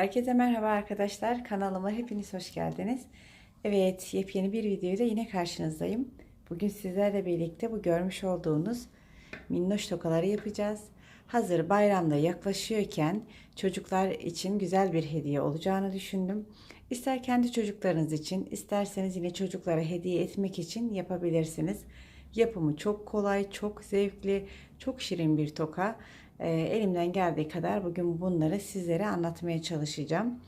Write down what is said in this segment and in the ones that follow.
Herkese merhaba arkadaşlar. Kanalıma hepiniz hoş geldiniz. Evet, yepyeni bir videoyla yine karşınızdayım. Bugün sizlerle birlikte bu görmüş olduğunuz minnoş tokaları yapacağız. Hazır bayramda yaklaşıyorken çocuklar için güzel bir hediye olacağını düşündüm. İster kendi çocuklarınız için, isterseniz yine çocuklara hediye etmek için yapabilirsiniz. Yapımı çok kolay, çok zevkli, çok şirin bir toka. Ee, elimden geldiği kadar bugün bunları sizlere anlatmaya çalışacağım.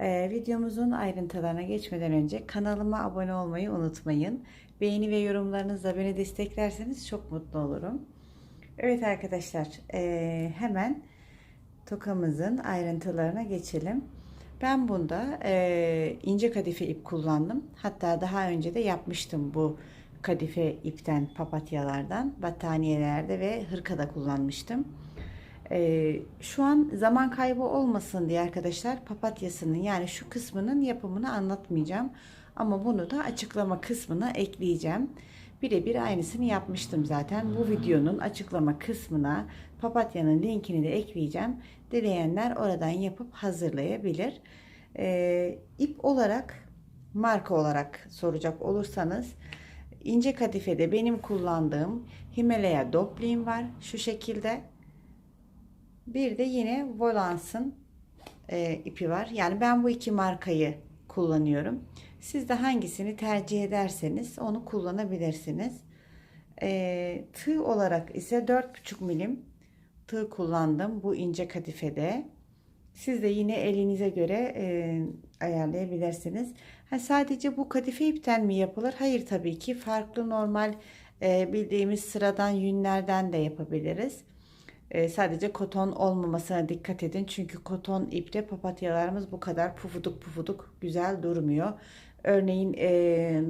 Ee, videomuzun ayrıntılarına geçmeden önce kanalıma abone olmayı unutmayın. Beğeni ve yorumlarınızla beni desteklerseniz çok mutlu olurum. Evet arkadaşlar ee, hemen tokamızın ayrıntılarına geçelim. Ben bunda e, ince kadife ip kullandım. Hatta daha önce de yapmıştım bu kadife ipten papatyalardan battaniyelerde ve hırkada kullanmıştım. Ee, şu an zaman kaybı olmasın diye arkadaşlar papatyasının yani şu kısmının yapımını anlatmayacağım. Ama bunu da açıklama kısmına ekleyeceğim. Birebir aynısını yapmıştım zaten. Bu videonun açıklama kısmına papatyanın linkini de ekleyeceğim. Dileyenler oradan yapıp hazırlayabilir. Ee, ip olarak marka olarak soracak olursanız ince kadifede benim kullandığım Himalaya Doplin var. Şu şekilde. Bir de yine Volans'ın e, ipi var. Yani ben bu iki markayı kullanıyorum. Siz de hangisini tercih ederseniz onu kullanabilirsiniz. E, tığ olarak ise 4,5 milim tığ kullandım bu ince kadifede. Siz de yine elinize göre e, ayarlayabilirsiniz. Ha, sadece bu kadife ipten mi yapılır? Hayır tabii ki farklı normal e, bildiğimiz sıradan yünlerden de yapabiliriz. E, sadece koton olmamasına dikkat edin. Çünkü koton ipte papatyalarımız bu kadar pufuduk pufuduk güzel durmuyor. Örneğin e,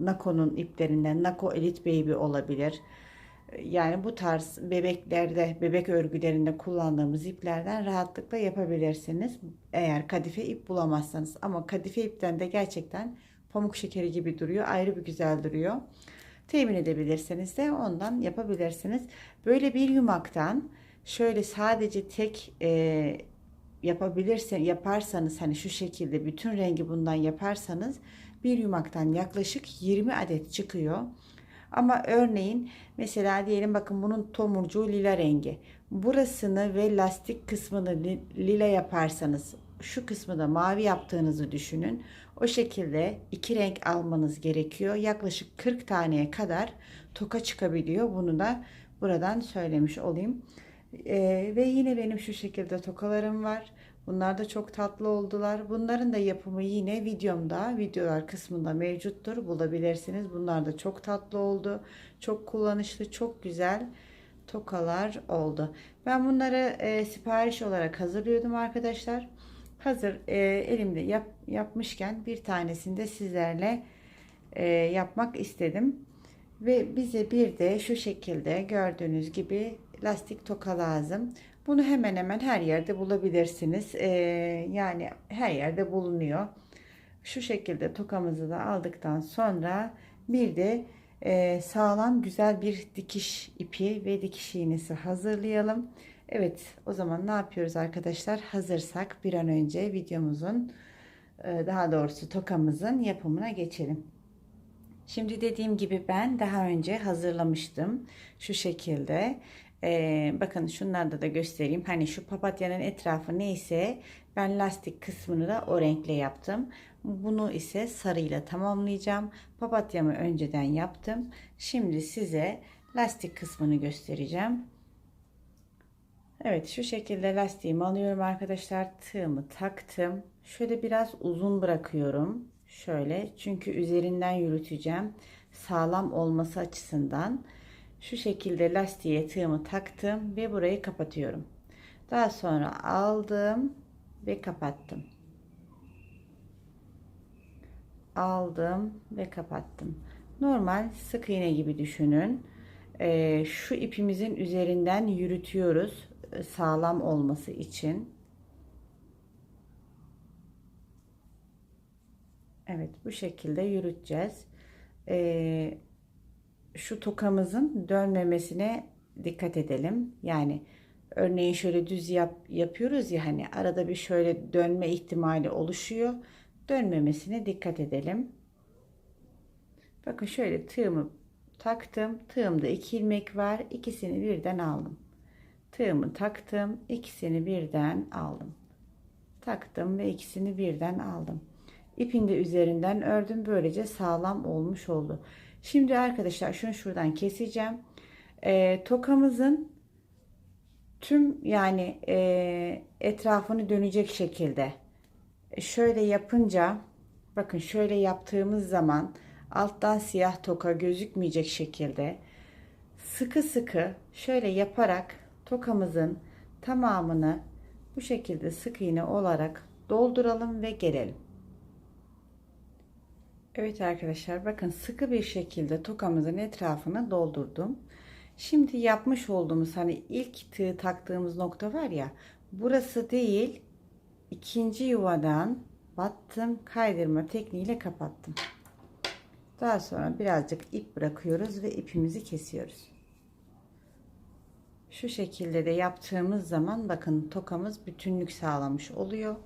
Nako'nun iplerinden Nako Elite Baby olabilir. Yani bu tarz bebeklerde, bebek örgülerinde kullandığımız iplerden rahatlıkla yapabilirsiniz. Eğer kadife ip bulamazsanız. Ama kadife ipten de gerçekten pamuk şekeri gibi duruyor. Ayrı bir güzel duruyor. Temin edebilirseniz de ondan yapabilirsiniz. Böyle bir yumaktan şöyle sadece tek e, yapabilirsen yaparsanız hani şu şekilde bütün rengi bundan yaparsanız bir yumaktan yaklaşık 20 adet çıkıyor. Ama örneğin mesela diyelim bakın bunun tomurcuğu lila rengi. Burasını ve lastik kısmını lila yaparsanız şu kısmı da mavi yaptığınızı düşünün. O şekilde iki renk almanız gerekiyor. Yaklaşık 40 taneye kadar toka çıkabiliyor. Bunu da buradan söylemiş olayım. Ee, ve yine benim şu şekilde tokalarım var. Bunlar da çok tatlı oldular. Bunların da yapımı yine videomda, videolar kısmında mevcuttur. Bulabilirsiniz. Bunlar da çok tatlı oldu. Çok kullanışlı, çok güzel tokalar oldu. Ben bunları e, sipariş olarak hazırlıyordum arkadaşlar. Hazır e, elimde yap, yapmışken bir tanesini de sizlerle e, yapmak istedim. Ve bize bir de şu şekilde gördüğünüz gibi lastik toka lazım. Bunu hemen hemen her yerde bulabilirsiniz. Ee, yani her yerde bulunuyor. Şu şekilde tokamızı da aldıktan sonra bir de e, sağlam güzel bir dikiş ipi ve dikiş iğnesi hazırlayalım. Evet o zaman ne yapıyoruz arkadaşlar? Hazırsak bir an önce videomuzun e, daha doğrusu tokamızın yapımına geçelim. Şimdi dediğim gibi ben daha önce hazırlamıştım. Şu şekilde. Ee, bakın şunlarda da göstereyim. Hani şu papatyanın etrafı neyse ben lastik kısmını da o renkle yaptım. Bunu ise sarıyla tamamlayacağım. Papatyamı önceden yaptım. Şimdi size lastik kısmını göstereceğim. Evet şu şekilde lastiğimi alıyorum arkadaşlar. Tığımı taktım. Şöyle biraz uzun bırakıyorum. Şöyle çünkü üzerinden yürüteceğim. Sağlam olması açısından. Şu şekilde lastiğe tığımı taktım ve burayı kapatıyorum. Daha sonra aldım ve kapattım. Aldım ve kapattım. Normal sık iğne gibi düşünün. Ee, şu ipimizin üzerinden yürütüyoruz e, sağlam olması için. Evet bu şekilde yürüteceğiz. Ee, şu tokamızın dönmemesine dikkat edelim. Yani örneğin şöyle düz yap, yapıyoruz ya hani arada bir şöyle dönme ihtimali oluşuyor. Dönmemesine dikkat edelim. Bakın şöyle tığımı taktım. Tığımda iki ilmek var. İkisini birden aldım. Tığımı taktım. ikisini birden aldım. Taktım ve ikisini birden aldım. İpin de üzerinden ördüm. Böylece sağlam olmuş oldu. Şimdi arkadaşlar şunu şuradan keseceğim. E, tokamızın tüm yani e, etrafını dönecek şekilde şöyle yapınca bakın şöyle yaptığımız zaman alttan siyah toka gözükmeyecek şekilde sıkı sıkı şöyle yaparak tokamızın tamamını bu şekilde sık iğne olarak dolduralım ve gelelim. Evet arkadaşlar bakın sıkı bir şekilde tokamızın etrafını doldurdum. Şimdi yapmış olduğumuz hani ilk tığ taktığımız nokta var ya burası değil ikinci yuvadan battım kaydırma tekniğiyle kapattım. Daha sonra birazcık ip bırakıyoruz ve ipimizi kesiyoruz. Şu şekilde de yaptığımız zaman bakın tokamız bütünlük sağlamış oluyor.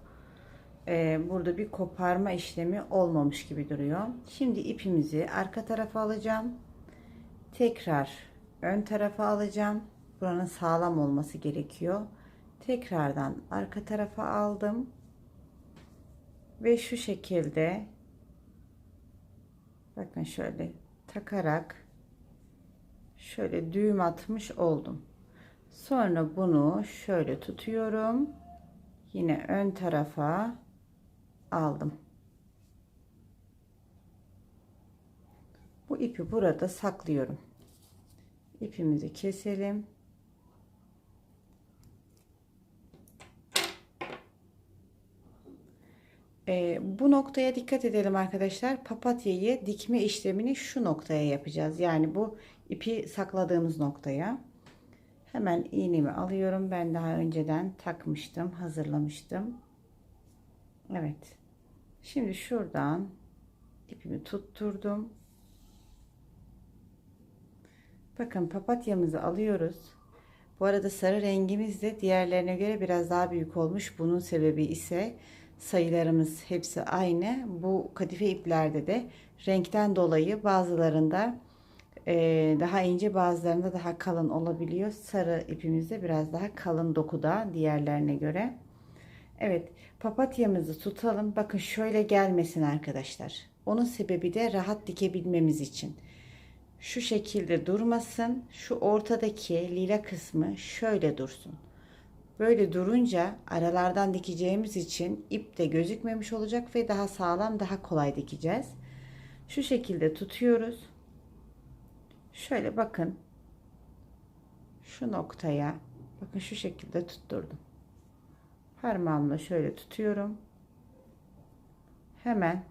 Ee, burada bir koparma işlemi olmamış gibi duruyor. Şimdi ipimizi arka tarafa alacağım. Tekrar ön tarafa alacağım. Buranın sağlam olması gerekiyor. Tekrardan arka tarafa aldım. Ve şu şekilde bakın şöyle takarak şöyle düğüm atmış oldum. Sonra bunu şöyle tutuyorum. Yine ön tarafa aldım. Bu ipi burada saklıyorum. İpimizi keselim. E, bu noktaya dikkat edelim arkadaşlar. Papatyayı dikme işlemini şu noktaya yapacağız. Yani bu ipi sakladığımız noktaya. Hemen iğnemi alıyorum. Ben daha önceden takmıştım, hazırlamıştım. Evet. Şimdi şuradan ipimi tutturdum. Bakın papatyamızı alıyoruz. Bu arada sarı rengimiz de diğerlerine göre biraz daha büyük olmuş. Bunun sebebi ise sayılarımız hepsi aynı. Bu kadife iplerde de renkten dolayı bazılarında e, daha ince bazılarında daha kalın olabiliyor. Sarı ipimizde biraz daha kalın dokuda diğerlerine göre. Evet papatyamızı tutalım. Bakın şöyle gelmesin arkadaşlar. Onun sebebi de rahat dikebilmemiz için. Şu şekilde durmasın. Şu ortadaki lila kısmı şöyle dursun. Böyle durunca aralardan dikeceğimiz için ip de gözükmemiş olacak ve daha sağlam daha kolay dikeceğiz. Şu şekilde tutuyoruz. Şöyle bakın. Şu noktaya bakın şu şekilde tutturdum. Parmağımla şöyle tutuyorum. Hemen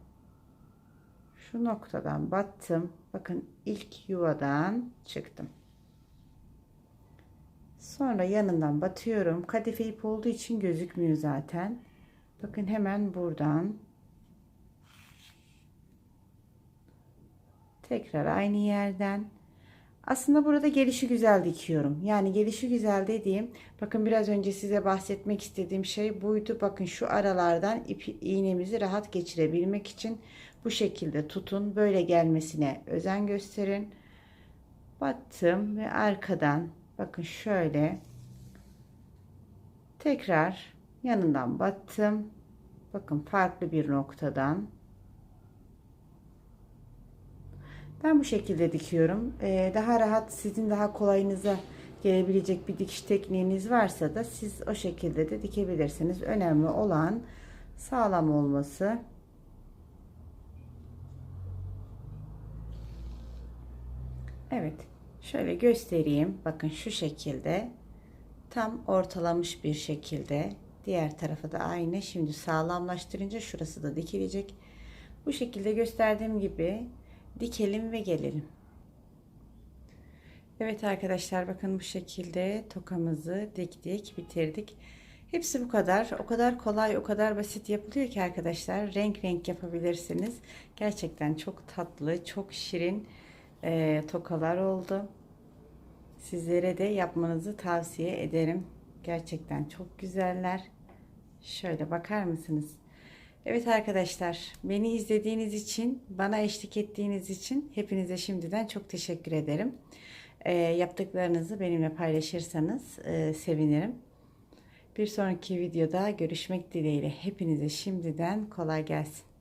şu noktadan battım. Bakın ilk yuvadan çıktım. Sonra yanından batıyorum. Kadife ip olduğu için gözükmüyor zaten. Bakın hemen buradan tekrar aynı yerden aslında burada gelişi güzel dikiyorum. Yani gelişi güzel dediğim bakın biraz önce size bahsetmek istediğim şey buydu. Bakın şu aralardan ip, iğnemizi rahat geçirebilmek için bu şekilde tutun. Böyle gelmesine özen gösterin. Battım ve arkadan bakın şöyle tekrar yanından battım. Bakın farklı bir noktadan Ben bu şekilde dikiyorum. Ee, daha rahat sizin daha kolayınıza gelebilecek bir dikiş tekniğiniz varsa da siz o şekilde de dikebilirsiniz. Önemli olan sağlam olması. Evet. Şöyle göstereyim. Bakın şu şekilde tam ortalamış bir şekilde diğer tarafı da aynı. Şimdi sağlamlaştırınca şurası da dikilecek. Bu şekilde gösterdiğim gibi dikelim ve gelelim. Evet arkadaşlar bakın bu şekilde tokamızı diktik, bitirdik. Hepsi bu kadar. O kadar kolay, o kadar basit yapılıyor ki arkadaşlar. Renk renk yapabilirsiniz. Gerçekten çok tatlı, çok şirin e, tokalar oldu. Sizlere de yapmanızı tavsiye ederim. Gerçekten çok güzeller. Şöyle bakar mısınız? Evet arkadaşlar, beni izlediğiniz için, bana eşlik ettiğiniz için hepinize şimdiden çok teşekkür ederim. Ee, yaptıklarınızı benimle paylaşırsanız e, sevinirim. Bir sonraki videoda görüşmek dileğiyle hepinize şimdiden kolay gelsin.